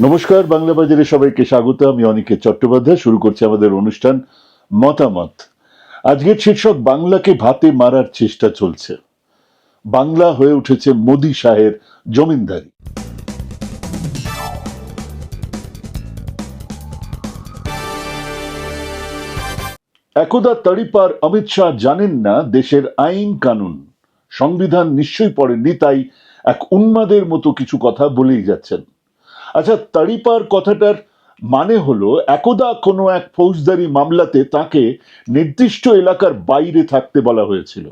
নমস্কার, বাংলা বাজারে সবাইকে স্বাগত আমি অনিকেত চট্টোপাধ্যায়। শুরু করছি আমাদের অনুষ্ঠান মতামত। আজকের শীর্ষক, বাংলাকে ভাতে মারার চেষ্টা চলছে। বাংলা হয়ে উঠেছে মোদি শাহের জমিনদারি। একদা তড়িপার অমিত শাহ জানেন না দেশের আইন কানুন। সংবিধান নিশ্চয়ই পড়েননি, তাই এক উন্মাদের মতো কিছু কথা বলেই যাচ্ছেন। আচ্ছা তাড়িপার কথাটার মানে হলো, একদা কোনো এক ফৌজদারি মামলাতে তাকে নির্দিষ্ট এলাকার বাইরে থাকতে বলা হয়েছিল।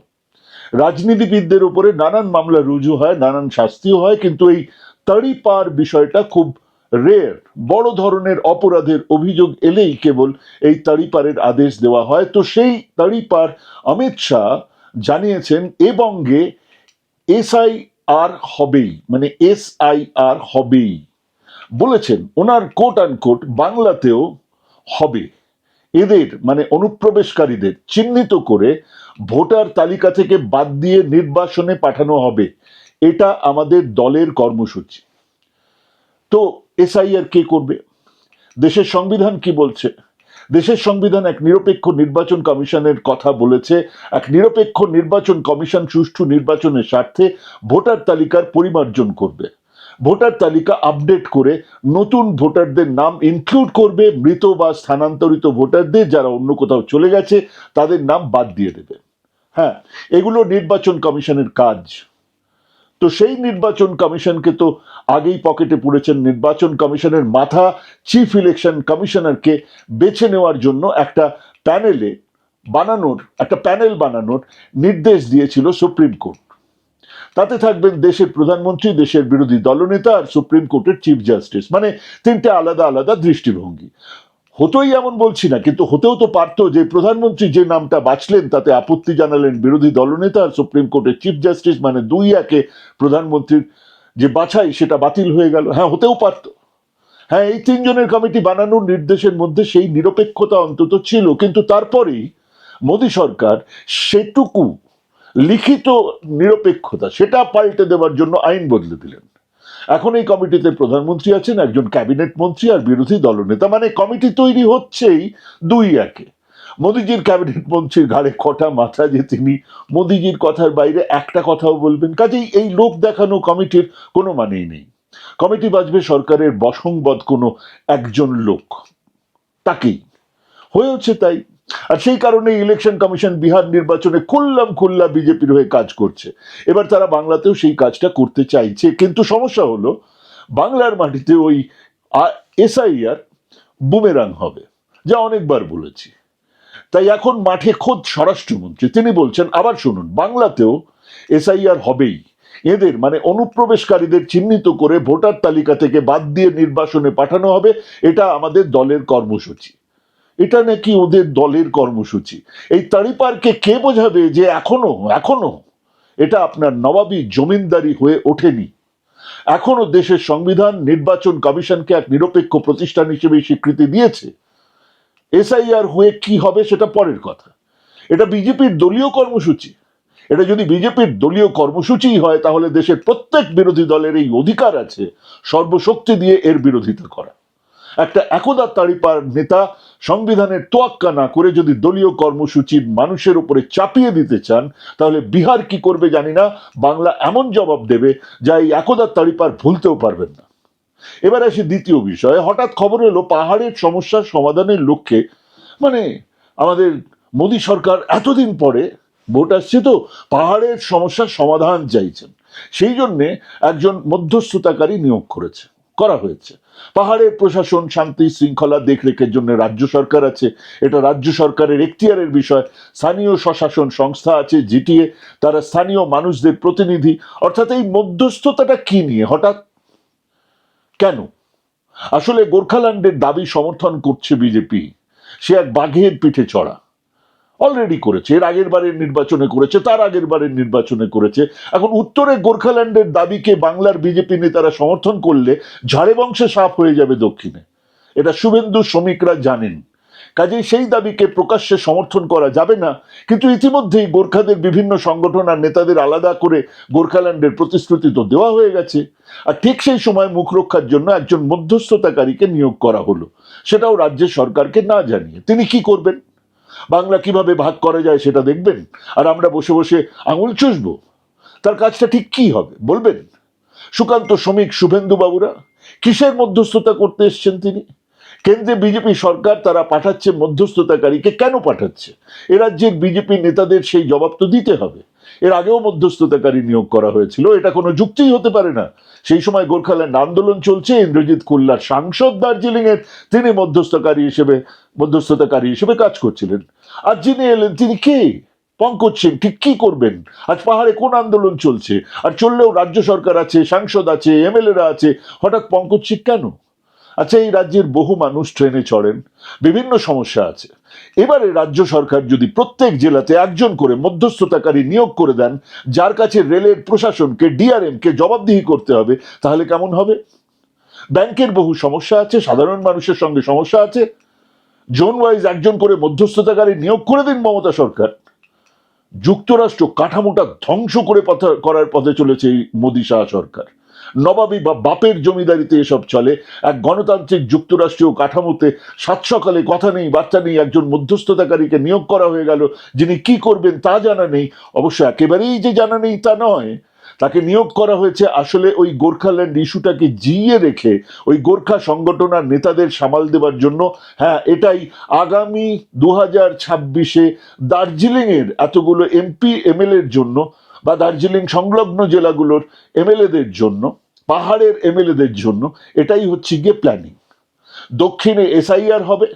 রাজনীতিবিদদের উপরে নানান মামলা রুজু হয়, নানান শাস্তিও হয়, কিন্তু এই তাড়িপার বিষয়টা খুব রেয়ার বড় ধরনের অপরাধের অভিযোগ এলেই কেবল এই তাড়িপারের আদেশ দেওয়া হয়। তো সেই তাড়িপার অমিত শাহ জানিয়েছেন, এ বঙ্গে এসআই আর হবেই মানে এস আই আর হবেই। বলেছেন, ওনার কোট অ্যান্ড কোট বাংলাতেও হবে। এদের মানে অনুপ্রবেশকারীদের চিহ্নিত করে ভোটার তালিকা থেকে বাদ দিয়ে নির্বাসনে পাঠানো হবে। এটা আমাদের দলের কর্মসূচি। তো এসআইআর কে করবে? দেশের সংবিধান কি বলছে? দেশের সংবিধান এক নিরপেক্ষ নির্বাচন কমিশনের কথা বলেছে। এক নিরপেক্ষ নির্বাচন কমিশন সুষ্ঠু নির্বাচনের স্বার্থে ভোটার তালিকার পরিমার্জন করবে। ভোটার তালিকা আপডেট করে নতুন ভোটারদের নাম ইনক্লুড করবে মৃত বা স্থানান্তরিত ভোটারদের যারা অন্য কোথাও চলে গেছে, তাদের নাম বাদ দিয়ে দেবে। হ্যাঁ এগুলো নির্বাচন কমিশনের কাজ। তো সেই নির্বাচন কমিশনকে তো আগেই পকেটে পুড়েছেন নির্বাচন কমিশনের মাথা চিফ ইলেকশন কমিশনারকে বেছে নেওয়ার জন্য একটা প্যানেলে বানানোর, একটা প্যানেল বানানোর নির্দেশ দিয়েছিল সুপ্রিম কোর্ট তাতে থাকবেন দেশের প্রধানমন্ত্রী, দেশের বিরোধী দলনেতা আর সুপ্রিম কোর্টের চিফ জাস্টিস। মানে তিনটে আলাদা আলাদা দৃষ্টিভঙ্গি। হতোই এমন বলছি না, কিন্তু হতেও তো পারতো যে প্রধানমন্ত্রী যে নামটা বাছলেন, তাতে আপত্তি জানালেন বিরোধী দলনেতা আর সুপ্রিম কোর্টের চিফ জাস্টিস মানে দুই একে প্রধানমন্ত্রীর যে বাছাই, সেটা বাতিল হয়ে গেল। হ্যাঁ হতেও পারতো। হ্যাঁ এই তিনজনের কমিটি বানানোর নির্দেশের মধ্যে সেই নিরপেক্ষতা অন্তত ছিল, কিন্তু তারপরেই মোদী সরকার সেটুকু লিখিত নিরপেক্ষতা, সেটা পাল্টে দেওয়ার জন্য আইন বদলে দিলেন। এখন এই কমিটিতে প্রধানমন্ত্রী আছেন, একজন ক্যাবিনেট মন্ত্রী আর বিরোধী দলনেতা। মানে কমিটি তৈরি হচ্ছেই দুই একে। মোদিজির ক্যাবিনেট মন্ত্রীর ঘাড়ে কটা মাথা যে তিনি মোদিজির কথার বাইরে একটা কথাও বলবেন, কাজেই এই লোক দেখানো কমিটির কোনো মানেই নেই। কমিটি বাজবে সরকারের বসংবদ কোনো একজন লোক, তাকেই। হয়েছে তাই আর সেই কারণে ইলেকশন কমিশন বিহার নির্বাচনে খুল্লাম খুল্লা বিজেপির হয়ে কাজ করছে। এবার তারা বাংলাতেও সেই কাজটা করতে চাইছে। কিন্তু সমস্যা হলো, বাংলার মাটিতে ওই এসআইআর বুমেরাং হবে, যা অনেকবার বলেছি। তাই এখন মাঠে খোদ স্বরাষ্ট্রমন্ত্রী, তিনি বলছেন, আবার শুনুন, বাংলাতেও এসআইআর হবেই। এদের মানে অনুপ্রবেশকারীদের চিহ্নিত করে ভোটার তালিকা থেকে বাদ দিয়ে নির্বাসনে পাঠানো হবে, এটা আমাদের দলের কর্মসূচি। এটা নাকি ওদের দলের কর্মসূচি। এই তাড়িপারকে কে বোঝাবে যে এখনও এখনও এটা আপনার নবাবী জমিনদারি হয়ে ওঠেনি। এখনও দেশের সংবিধান, নির্বাচন কমিশনকে এক নিরপেক্ষ প্রতিষ্ঠান হিসেবে স্বীকৃতি দিয়েছে। এসআইআর হয়ে কি হবে সেটা পরের কথা। এটা বিজেপির দলীয় কর্মসূচি। এটা যদি বিজেপির দলীয় কর্মসূচি হয়, তাহলে দেশের প্রত্যেক বিরোধী দলের এই অধিকার আছে সর্বশক্তি দিয়ে এর বিরোধিতা করা। একটা একদা তাড়িপার নেতা সংবিধানের তোয়াক্কা না করে যদি দলীয় কর্মসূচির মানুষের উপরে চাপিয়ে দিতে চান, তাহলে বিহার কি করবে জানি না, বাংলা এমন জবাব দেবে যা এই একদা তাড়িপার ভুলতেও পারবেন না। এবার আসি দ্বিতীয় বিষয়ে, হঠাৎ খবর এলো পাহাড়ের সমস্যার সমাধানের লক্ষ্যে। মানে আমাদের মোদী সরকার এতদিন পরে ভোট আসছে তো, পাহাড়ের সমস্যার সমাধান চাইছেন। সেই জন্যে একজন মধ্যস্থতাকারী নিয়োগ করেছে, করা হয়েছে। পাহাড়ের প্রশাসন, শান্তি, শৃঙ্খলা দেখরেখের জন্য রাজ্য সরকার আছে। এটা রাজ্য সরকারের এখতিয়ারের বিষয়। স্থানীয় স্বশাসন সংস্থা আছে, জিটিএ। তারা স্থানীয় মানুষদের প্রতিনিধি। অর্থাৎ এই মধ্যস্থতাটা কি নিয়ে? হঠাৎ? কেন? আসলে গোর্খাল্যান্ডের দাবি সমর্থন করছে বিজেপি। সে এক বাঘের পিঠে চড়া। অলরেডি করেছে, এর আগের বারের নির্বাচনে করেছে, তার আগের বারের নির্বাচনে করেছে। এখন উত্তরে গোর্খাল্যান্ডের দাবিকে বাংলার বিজেপি নেতারা সমর্থন করলে ঝাড়ে বংশে সাফ হয়ে যাবে দক্ষিণে। এটা শুভেন্দু শ্রমিকরা জানেন। কাজেই সেই দাবিকে প্রকাশ্যে সমর্থন করা যাবে না, কিন্তু ইতিমধ্যেই গোর্খাদের বিভিন্ন সংগঠন আর নেতাদের আলাদা করে গোর্খাল্যান্ডের প্রতিশ্রুতি তো দেওয়া হয়ে গেছে। আর ঠিক সেই সময় মুখ রক্ষার জন্য একজন মধ্যস্থতাকারীকে নিয়োগ করা হলো। সেটাও রাজ্যের সরকারকে না জানিয়ে। তিনি কি করবেন? বাংলা কীভাবে ভাগ করা যায় সেটা দেখবেন? আর আমরা বসে বসে আঙুল চুষব। তার কাজটা ঠিক কি হবে? বলবেন? সুকান্ত শ্রমিক শুভেন্দু বাবুরা, কিসের মধ্যস্থতা করতে এসছেন তিনি? কেন্দ্রে বিজেপি সরকার তারা পাঠাচ্ছে মধ্যস্থতাকারীকে কেন পাঠাচ্ছে? এ বিজেপি নেতাদের সেই জবাব তো দিতে হবে। এর আগেও মধ্যস্থতাকারী নিয়োগ করা হয়েছিল, এটা কোনো যুক্তিই হতে পারে না। সেই সময় গোর্খাল্যান্ড আন্দোলন চলছে, ইন্দ্রজিৎ কুল্লার সাংসদ দার্জিলিং এর তিনি মধ্যস্থকারী হিসেবে, মধ্যস্থতাকারী হিসেবে কাজ করছিলেন। আর যিনি এলেন, তিনি কে? পঙ্কজ সিং ঠিক কি করবেন? আজ পাহাড়ে কোন আন্দোলন চলছে? আর চললেও রাজ্য সরকার আছে, সাংসদ আছে, এমএলএরা আছে, হঠাৎ পঙ্কজ সিং কেন? আচ্ছা এই রাজ্যের বহু মানুষ ট্রেনে চড়েন, বিভিন্ন সমস্যা আছে। এবারে রাজ্য সরকার যদি প্রত্যেক জেলাতে একজন করে মধ্যস্থতাকারী নিয়োগ করে দেন, যার কাছে রেলের প্রশাসনকে ডিআরএম কে জবাবদিহি করতে হবে, তাহলে কেমন হবে? ব্যাংকের বহু সমস্যা আছে, সাধারণ মানুষের সঙ্গে সমস্যা আছে। জোন ওয়াইজ একজন করে মধ্যস্থতাকারী নিয়োগ করে দিন মমতা সরকার। যুক্তরাষ্ট্র কাঠামোটা ধ্বংস করে করার পথে চলেছে এই মোদী শাহ সরকার। নবাবী বা বাপের জমিদারিতে এসব চলে। এক গণতান্ত্রিক যুক্তরাষ্ট্রীয় কাঠামোতে সাত সকালে কথা নেই, বার্তা নেই, একজন মধ্যস্থতাকারীকে নিয়োগ করা হয়ে গেল। যিনি কি করবেন তা জানা নেই। অবশ্য একেবারেই যে জানা নেই তা নয়। তাকে নিয়োগ করা হয়েছে আসলে ওই গোর্খাল্যান্ড ইস্যুটাকে জিইয়ে রেখে, ওই গোর্খা সংগঠন আর নেতাদের সামাল দেওয়ার জন্য। হ্যাঁ এটাই আগামী দু হাজার ছাব্বিশে দার্জিলিংয়ের এতগুলো এমপি, এমএলএর জন্য বা দার্জিলিং সংলগ্ন জেলাগুলোর এমএলএদের জন্য, পাহাড়ের এমএলএদের জন্য এটাই হচ্ছে গিয়ে প্ল্যানিং দক্ষিণে এসআইআর হবে,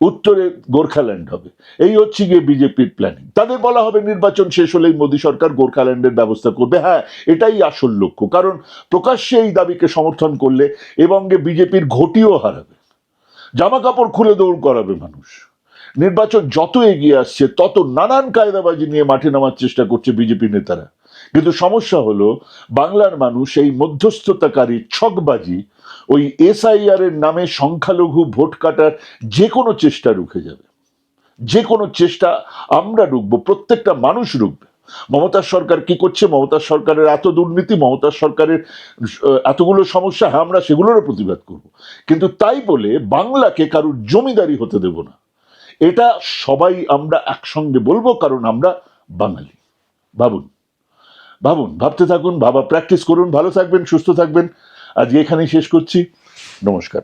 উত্তরে গোর্খাল্যান্ড হবে। এই হচ্ছে গিয়ে বিজেপির প্ল্যানিং তাদের বলা হবে নির্বাচন শেষ হলেই মোদী সরকার গোর্খাল্যান্ডের ব্যবস্থা করবে। হ্যাঁ এটাই আসল লক্ষ্য। কারণ প্রকাশ্যে এই দাবিকে সমর্থন করলে এবং বিজেপির ঘটিও হারাবে। জামা কাপড় খুলে দৌড় করাবে মানুষ। নির্বাচন যত এগিয়ে আসছে, তত নানান কায়দাবাজি নিয়ে মাঠে নামার চেষ্টা করছে বিজেপি নেতারা। কিন্তু সমস্যা হলো, বাংলার মানুষ এই মধ্যস্থতাকারী ছকবাজি, ওই এসআইআর এর নামে সংখ্যালঘু ভোট কাটার যে কোনো চেষ্টা রুখে যাবে। যে কোনো চেষ্টা আমরা রুখবো, প্রত্যেকটা মানুষ রুখবে। মমতার সরকার কি করছে? মমতার সরকারের এত দুর্নীতি মমতার সরকারের এতগুলো সমস্যা হ্যাঁ আমরা সেগুলোরও প্রতিবাদ করব। কিন্তু তাই বলে বাংলাকে কারুর জমিদারি হতে দেব না। এটা সবাই আমরা একসঙ্গে বলব, কারণ আমরা বাঙালি। ভাবুন ভাবুন, ভাবতে থাকুন, ভাবা প্র্যাকটিস করুন, ভালো থাকবেন, সুস্থ থাকবেন। আজকে এখানেই শেষ করছি। নমস্কার।